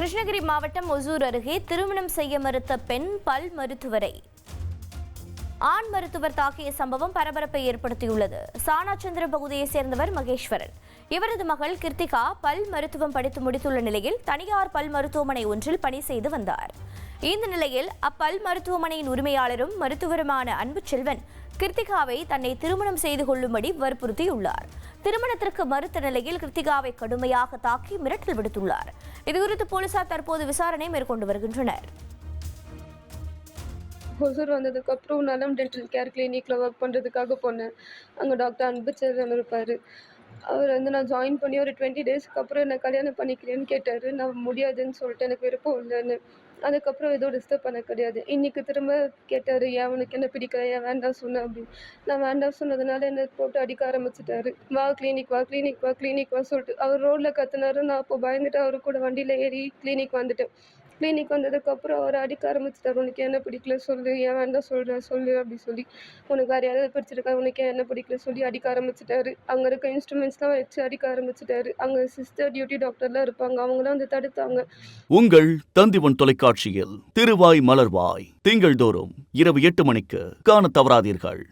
கிருஷ்ணகிரி மாவட்டம் ஒசூர் அருகே திருமணம் செய்ய மறுத்த பெண் பல் மருத்துவரை. ஆண் மருத்துவர் தாக்கிய சம்பவம் பரபரப்பை ஏற்படுத்தியுள்ளது. சானாச்சந்திரம் பகுதியைச் சேர்ந்தவர் மகேஸ்வரன். இவரது மகள் கிருத்திகா பல் மருத்துவம் படித்து முடித்துள்ள நிலையில் தனியார் பல் மருத்துவமனை ஒன்றில் பணி செய்து வந்தார். இந்த நிலையில் அப்பல் மருத்துவமனையின் உரிமையாளரும் மருத்துவருமான அன்பு செல்வன் கிருத்திகாவை தன்னை திருமணம் செய்து கொள்ளும்படி வற்புறுத்தியுள்ளார். திருமணத்திற்கு மறுத்த நிலையில் கிருத்திகாவை கடுமையாக தாக்கி மிரட்டல் விடுத்துள்ளார். இதுகுறித்து போலீசார் தற்போது விசாரணை மேற்கொண்டு வருகின்றனர். ஒசூர் வந்ததுக்கப்புறம் நலம் டென்டல் கேர் கிளினிக்கில் ஒர்க் பண்ணுறதுக்காக போனேன். அங்கே டாக்டர் அன்புச்செல்வன் இருப்பார். அவர் வந்து நான் ஜாயின் பண்ணி ஒரு டுவெண்ட்டி டேஸ்க்கு அப்புறம் என்னை கல்யாணம் பண்ணிக்கிறேன்னு கேட்டார். நான் முடியாதுன்னு சொல்லிட்டு எனக்கு விருப்பம் இல்லைன்னு. அதுக்கப்புறம் எதுவும் டிஸ்டர்ப் பண்ண கிடையாது. இன்றைக்கி திரும்ப கேட்டார் ஏன் உனக்கு என்ன பிடிக்கல? ஏன் வேண்டாம் சொன்னேன் அப்படின்னு நான் வேண்டாம் சொன்னதுனால என்னை போட்டு அடிக்க ஆரம்பிச்சிட்டாரு. வா கிளினிக் வா கிளினிக் வா கிளினிக் வா சொல்லிட்டு அவர் ரோட்டில் கத்துனாரு. நான் அப்போ பயந்துட்டு அவர் கூட வண்டியில் ஏறி கிளினிக் வந்துட்டேன். கிளினிக் வந்ததுக்கப்புறம் அவர் அடிக்க ஆரம்பிச்சிட்டார். உனக்கு என்ன பிடிக்கல சொல்லு ஏன் வேண்டாம் சொல்கிற சொல்லு அப்படி சொல்லி உனக்கு வேறு யாராவது பிடிச்சிருக்கா? உனக்கு என்ன பிடிக்கல? சொல்லி அடிக்க ஆரம்பிச்சிட்டாரு. அங்கே இருக்க இன்ஸ்ட்ருமெண்ட்ஸ்லாம் வச்சு அடிக்க ஆரம்பிச்சிட்டாரு. அங்கே சிஸ்டர் டியூட்டி டாக்டர்லாம் இருப்பாங்க. அவங்களாம் வந்து தடுத்தாங்க. உங்கள் தந்திவன் தொலைக்காட்சியில் திருவாய் மலர்வாய் திங்கள்தோறும் இரவு எட்டு மணிக்கு காண தவறாதீர்கள்.